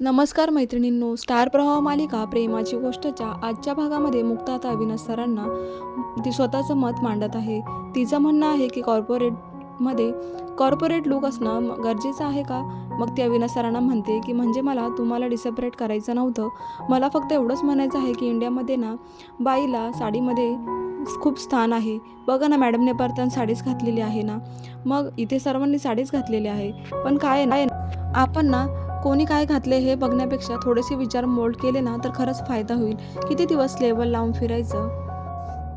नमस्कार मैत्रिणींनो स्टार प्रवाह मालिका प्रेमाची गोष्टच्या आजच्या भागामध्ये मुक्ताता अविनाश सरांना ती स्वतःचं मत मांडत आहे. तिचं म्हणणं आहे की कॉर्पोरेटमध्ये कॉर्पोरेट लुक असणं म- गरजेचं आहे का? मग ती अविनाश सरांना म्हणते की म्हणजे मला तुम्हाला डिसेपरेट करायचं नव्हतं. मला फक्त एवढंच म्हणायचं आहे की इंडियामध्ये ना बाईला साडीमध्ये खूप स्थान आहे. बघा ना मॅडमने परतन साडीच घातलेली आहे ना. मग इथे सर्वांनी साडीच घातलेली आहे. पण काय आहे ना आपण ना कोणी काय घातले हे बघण्यापेक्षा थोडेसे विचार मोल्ड केले ना तर खरंच फायदा होईल. किती दिवस लेबल लावून फिरायचं?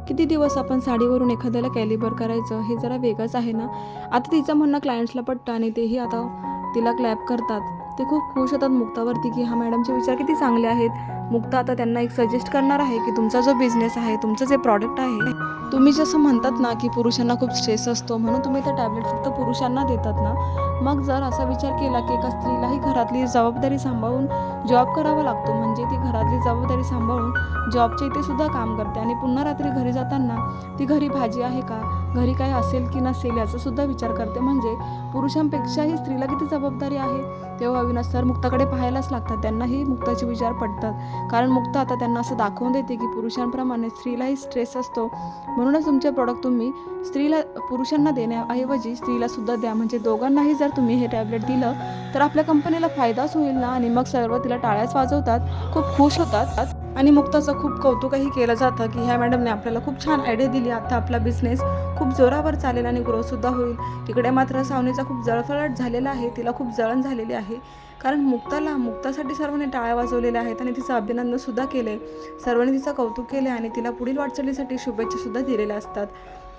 किती दिवस आपण साडीवरून एखाद्याला कॅलिबर करायचं? हे जरा वेगळंच आहे ना? आता तिचं म्हणणं क्लायंट्सला पटतं आणि तेही आता तिला क्लॅप करतात. ते खूप खुश होतात मुक्तावरती की हा मॅडमचे विचार किती चांगले आहेत. मुक्ता आता त्यांना एक सजेस्ट करणार आहे की तुमचा जो बिझनेस आहे तुमचं जे प्रॉडक्ट आहे तुम्ही जसं म्हणतात ना की पुरुषांना खूप स्ट्रेस असतो म्हणून तुम्ही त्या टॅबलेट फक्त पुरुषांना देतात ना. मग जर असा विचार केला की एका स्त्रीलाही घरातली जबाबदारी सांभाळून जॉब करावा लागतो म्हणजे ती घरातली जबाबदारी सांभाळून जॉबच्या इथे सुद्धा काम करते आणि पुन्हा रात्री घरी जाताना ती घरी भाजी आहे का? घरी काय असेल की नसेल याचा सुद्धा विचार करते. म्हणजे पुरुषांपेक्षाही स्त्रीला किती जबाबदारी आहे? तेव्हा अविनाश सर मुक्ताकडे पाहायलाच लागतात. त्यांनाही मुक्ताचे विचार पडतात कारण मुक्ता आता त्यांना असं दाखवून देते की पुरुषांप्रमाणे स्त्रीलाही स्ट्रेस असतो. म्हणूनच तुमचे प्रॉडक्ट तुम्ही स्त्रीला पुरुषांना देण्याऐवजी स्त्रीला सुद्धा द्या. म्हणजे दोघांनाही जर तुम्ही हे टॅबलेट दिलं तर आपल्या कंपनीला फायदाच होईल ना? आणि मग सर्व तिला टाळ्याच वाजवतात. खूप खुश होतात. आणि मुक्ताचं खूप कौतुकही केलं जातं की ह्या मॅडमने आपल्याला खूप छान आयडिया दिली. आता आपला बिझनेस खूप जोरावर चालेल आणि ग्रोथसुद्धा होईल. इकडे मात्र सावनीचा खूप जळफळाट झालेला आहे. तिला खूप जळण झालेली आहे. कारण मुक्ताला मुक्तासाठी सर्वांनी टाळ्या वाजवलेल्या आहेत आणि तिचं अभिनंदनसुद्धा केलं आहे सर्वांनी तिचं कौतुक केले आणि तिला पुढील वाटचालीसाठी शुभेच्छासुद्धा दिलेल्या असतात.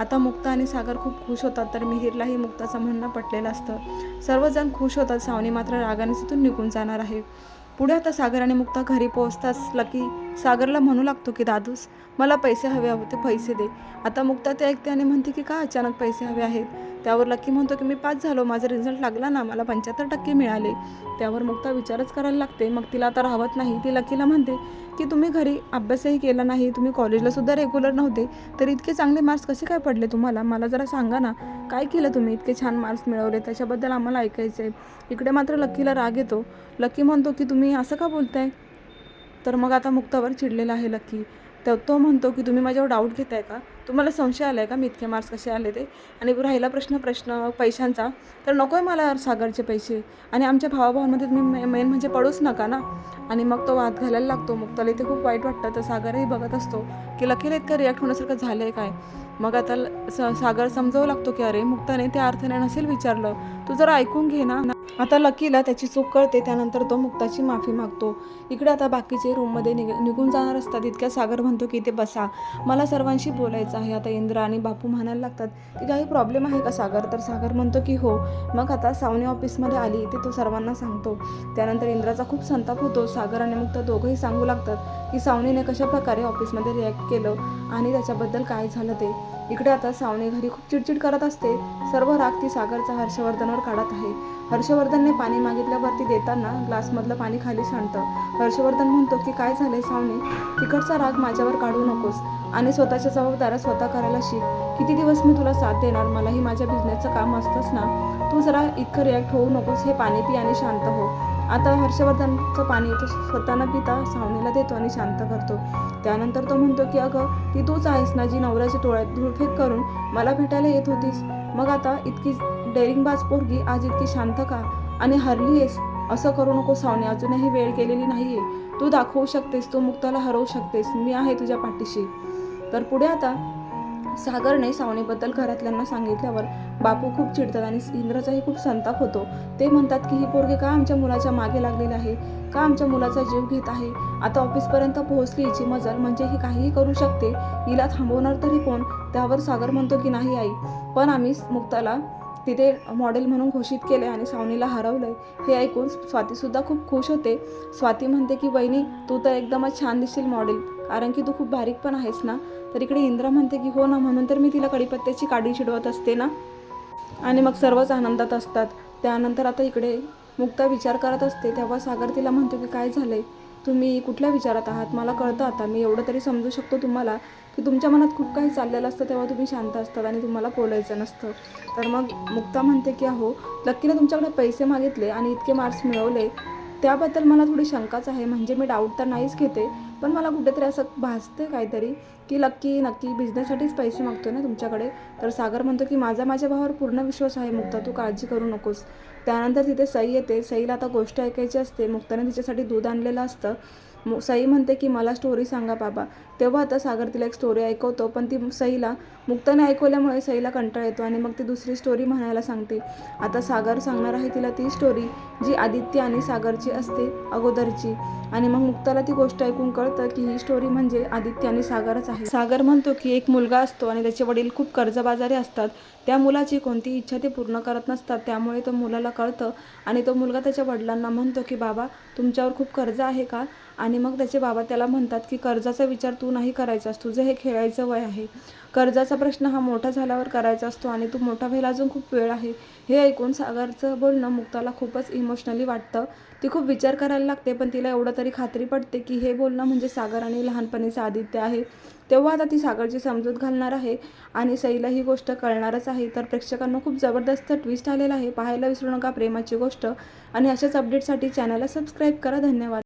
आता मुक्ता आणि सागर खूप खुश होतात तर मिहिरलाही मुक्ताचं म्हणणं पटलेलं असतं. सर्वजण खुश होतात. सावनी मात्र रागाने तिथून निघून जाणार आहे. पुढे आता सागर आणि मुक्ता घरी पोहोचताच लकी सागरला म्हणू लागतो की दादूस मला पैसे हवे होते पैसे दे. आता मुक्ता ते ऐकते आणि म्हणते की का अचानक पैसे हवे आहेत? त्यावर लकी म्हणतो की मी पास झालो माझा रिझल्ट लागला ना मला पंच्याहत्तर टक्के मिळाले. त्यावर मुक्ता विचारच करायला लागते. मग तिला आता राहत नाही. ती लकीला म्हणते की तुम्ही घरी अभ्यासही केला नाही तुम्ही कॉलेजला सुद्धा रेग्युलर नव्हते तर इतके चांगले मार्क्स कसे काय पडले तुम्हाला? मला जरा सांगा ना काय केलं तुम्ही? इतके छान मार्क्स मिळवले त्याच्याबद्दल आम्हाला ऐकायचं आहे इकडे मात्र लकीला राग येतो. लकी म्हणतो की तुम्ही असं का बोलताय? तर मग आता मुक्तावर चिडलेला आहे लकी. तर तो म्हणतो की तुम्ही माझ्यावर डाऊट घेताय का? तुम्हाला संशय आला आहे का? मी इतके मार्क्स कसे आले ते? आणि राहिला प्रश्न प्रश्न पैशांचा. तर नको आहे मला सागरचे पैसे. आणि आमच्या भावाभावांमध्ये तुम्ही मेन म्हणजे पडूच नका ना? आणि मग तो वाद घालायला लागतो. मुक्ताला इथे खूप वाईट वाटतं. तर सागरही बघत असतो की लकीला इतकं रिॲक्ट होण्यासारखं झालं आहे काय? मग आता ल- स- सागर समजावू लागतो की अरे मुक्ताने त्या अर्थाने नसेल विचारलं. तू जरा ऐकून घे ना आता लकीला त्याची चूक कळते त्यानंतर तो मुक्ताची माफी मागतो. इकडे आता बाकीचे रूममध्ये निघ निघून जाणार असतात. इतक्या सागर म्हणतो की इथे बसा. मला सर्वांशी बोलायचं आहे. आता इंद्र आणि बापू म्हणायला लागतात की काही प्रॉब्लेम आहे का सागर? तर सागर म्हणतो की हो. मग आता सावने ऑफिसमध्ये आली. ते तो सर्वांना सांगतो. त्यानंतर इंद्राचा खूप संताप होतो. सागर आणि मुक्ता दोघंही सांगू लागतात की सावनीने कशा प्रकारे ऑफिसमध्ये रिॲक्ट केलं आणि त्याच्याबद्दल काय झालं ते. इकडे आता सावने घरी खूप चिडचिड करत असते. सर्व राग ती सागरचा हर्षवर्धनवर काढत आहे. हर्षवर्धनने पाणी मागितल्यावरती देताना ग्लासमधलं पाणी खाली सांडतं. हर्षवर्धन म्हणतो की काय झालंय सावनी? तिकडचा राग माझ्यावर काढू नकोस आणि स्वतःच्या जबाबदाऱ्या स्वतः करायला शिक. किती दिवस मी तुला साथ देणार? मलाही माझ्या बिझनेसचं काम असतंच ना. तू जरा इतकं रिॲक्ट होऊ नकोस. हे पाणी पी आणि शांत हो. आता हर्षवर्धनचं पाणी तो स्वतः न पिता सावनीला देतो आणि शांत करतो. त्यानंतर तो म्हणतो की अगं ती तूच आहेस ना जी नवऱ्याच्या डोळ्यात धुळफेक करून मला भेटायला येत होतीस? मग आता इतकी डेअरिंगबाज पोरगी आज इतकी शांत का? आणि हरली आहेस? असं करू नको सावने अजूनही वेळ केलेली नाही आहे तू दाखवू शकतेस तू मुक्ताला हरवू शकतेस. मी आहे तुझ्या पाठीशी. तर पुढे आता सागरने सावनीबद्दल घरातल्यांना सांगितल्यावर बापू खूप चिडतात आणि इंद्राचाही खूप संताप होतो. ते म्हणतात की ही पोरगी का आमच्या मुलाच्या मागे लागलेली आहे? का आमच्या मुलाचा जीव घेत आहे? आता ऑफिसपर्यंत पोहोचली हिची मजल म्हणजे ही काहीही करू शकते. हिला थांबवणार तरी कोण? त्यावर सागर म्हणतो की नाही आई पण आम्ही मुक्ताला तिथे मॉडेल म्हणून घोषित केलं आणि सावनीला हरवलंय. हे ऐकून स्वातीसुद्धा खूप खुश होते. स्वाती म्हणते की वहिनी तू तर एकदमच छान दिसशील मॉडेल कारण की तू खूप बारीक पण आहेस ना. तर इकडे इंद्रा म्हणते की हो ना म्हणून तर मी तिला कडीपत्त्याची काडी चिडवत असते ना. आणि मग सर्वच आनंदात असतात. त्यानंतर आता इकडे मुक्ता विचार करत असते. तेव्हा सागर तिला म्हणतो की काय झालं आहे तुम्ही कुठल्या विचारात आहात? मला कळतं आता. मी एवढं तरी समजू शकतो तुम्हाला की तुमच्या मनात खूप काही चाललेलं असतं तेव्हा तुम्ही शांत असतात आणि तुम्हाला बोलायचं नसतं. तर मग मुक्ता म्हणते की अहो लक्कीने तुमच्याकडे पैसे मागितले आणि इतके मार्क्स मिळवले. त्याबद्दल मला थोडी शंकाच आहे. म्हणजे मी डाऊट तर नाहीच घेते. पण मला कुठेतरी असं भासतं काहीतरी की लक्की नक्की बिझनेससाठीच पैसे मागतो ना तुमच्याकडे. तर सागर म्हणतो की माझा माझ्या भावावर पूर्ण विश्वास आहे मुक्ता तू काळजी करू नकोस. त्यानंतर तिथे सई येते. सईला आता गोष्ट ऐकायची असते. मुक्ताने तिच्यासाठी दूध आणलेलं असतं. सई म्हणते की मला स्टोरी सांगा बाबा. तेव्हा आता सागर तिला एक स्टोरी ऐकवतो पण ती सईला मुक्ताने ऐकवल्यामुळे सईला कंटाळा येतो आणि मग ती दुसरी स्टोरी म्हणायला सांगते. आता सागर सांगणार आहे तिला ती स्टोरी जी आदित्य आणि सागरची असते अगोदरची. आणि मग मुक्ताला ती गोष्ट ऐकून कळतं की ही स्टोरी म्हणजे आदित्य आणि सागरच आहे. सागर म्हणतो की एक मुलगा असतो आणि त्याचे वडील खूप कर्जबाजारी असतात. त्या मुलाची कोणती इच्छा ते पूर्ण करत नसतात. त्यामुळे तो मुलाला कळतं आणि तो मुलगा त्याच्या वडिलांना म्हणतो की बाबा तुमच्यावर खूप कर्ज आहे का? आणि मग त्याचे बाबा त्याला म्हणतात की कर्जाचा विचार तू नाही करायचास तुझं हे खेळायचं वय आहे. कर्जाचा प्रश्न हा मोठा झाल्यावर करायचा असतो आणि तू मोठा व्हायला अजून खूप वेळ आहे. हे ऐकून सागरचं बोलणं मुक्ताला खूपच इमोशनली वाटतं. ती खूप विचार करायला लागते पण तिला एवढं तरी खात्री पडते की हे बोलणं म्हणजे सागर आणि लहानपणीचं आदित्य आहे. तेव्हा आता ती सागरची समजूत घालणार आहे आणि सईला ही गोष्ट कळणारच आहे. तर प्रेक्षकांना खूप जबरदस्त ट्विस्ट आलेला आहे. पाहायला विसरू नका प्रेमाची गोष्ट. आणि अशाच अपडेटसाठी चॅनलला सबस्क्राईब करा. धन्यवाद.